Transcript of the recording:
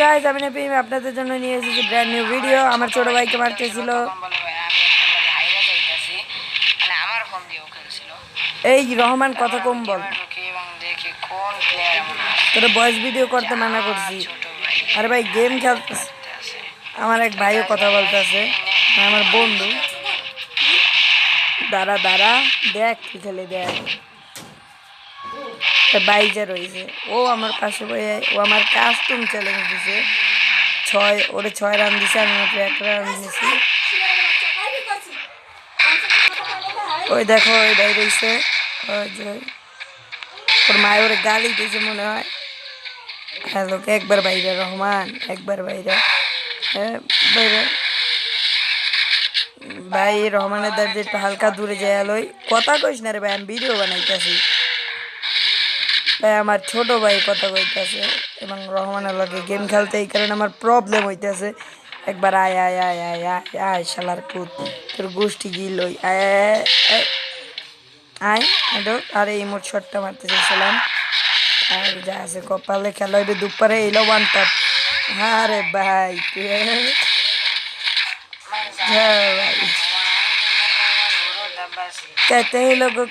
Guys আমি নাপি আপনাদের জন্য নিয়ে এসেছি ব্র্যান্ড নিউ ভিডিও আমার ছোট ভাইকে মারতেছিল। এই রহমান কথা কম বল। তোর বয়স ভিডিও করতে মানা করছি। আরে ভাই গেম খেলতেছে। আমার এক ভাইও কথা বলতেছে। আমার বন্ধু। দাঁড়া দাঁড়া। দেখ খেলে, দেখ। বাইজা রয়েছে। ও আমার পাশে বয়ে, ও আমার কাস্টম চ্যালেঞ্জ দিছে। ছয়, ওরে ছয় রান দিছে, আমি মাত্র এক রান দিয়েছি। ওই দেখো, ওই ভাই রয়েছে। ওর মায়ের ওরে গালি দিয়েছে মনে হয়। হ্যালো একবার বাইরে, রহমান, একবার বাইরে। হ্যাঁ বাইরে। ভাই, রহমানের দাঁড়িয়ে একটু হালকা দূরে যায় লই কথা কইস না রে ভাই, আমি ভিডিও বানাইতেছি। ভাই আমার ছোট ভাই কথা কইতেছে এবং রহমানের লগে গেম খেলতে এই কারণে আমার প্রবলেম হইতেছে একবার আয় আয় আয় আয় আয় আয় শালার পুত তোর গোষ্ঠী গিল ওই আয় আয়, আয়, আয় এডো আরে এই মোট শটটা মারতে চাইছিলাম আর যা আছে কপালে খেলা হইবে দুপুরে এলো ওয়ান টপ হ্যাঁ রে ভাই তুই হ্যাঁ ভাই ঘুরো দাবাসি कहते हैं लोगों